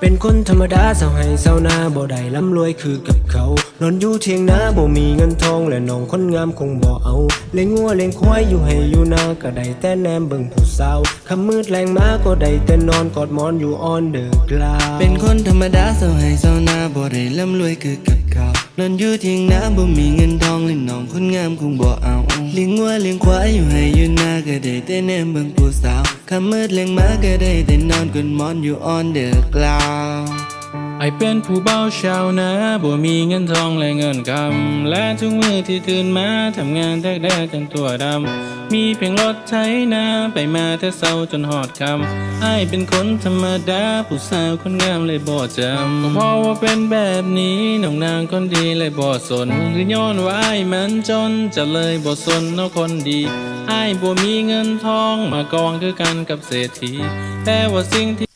เป็นคนธรรมดาเศร้าให้เศร้าหน้าบ่ได้ร่ำรวยคือกับเขา นอนอยู่เทียงนาบ่มีเงินทองและน้องคนงามคงบ่เอา เลี้ยงงัวเลี้ยงควายอยู่ให้อยู่นาก็ได้แต่แนมเบิ่งผู้สาวคำมืดแรงมาก็ได้แต่นอนกอดหมอนอยู่ออนเดอกลาเป็นคนธรรมดาเศร้าให้เศร้าหน้าบ่ได้ร่ำรวยคือกับเขานอนอยู่เทียงนาบ่มีเงินทองเล่นน้องคนงามคงบ่เอา เลี้ยงวัวเลี้ยงควายอยู่ให้อยู่นาก็ได้แต่แนมเบิ่งผู้สาว คำมืดแรงมาก็ได้แต่นอนกอดมอนอยู่ออนเดอะกลาว ไอเป็นผู้เบาชาวนาบ่มีเงินทองและเงินคำ และทุกมือที่ตื่นมาทำงานแทกแดดจนตัวดำ มีเพียงรถไถนาไปมาแต่เศร้าจนหอดคำไอเป็นคนธรรมดาผู้สาวคนงามเลยบ่จำก็เพราะว่าเป็นแบบนี้น้องนางคนดีเลยบ่สน หรือย้อนว่าไอมันจนจะเลยบ่สนเนาะคนดีไอบ่มีเงินทองมากองคือกันกับเศรษฐีแต่ว่าสิ่งที่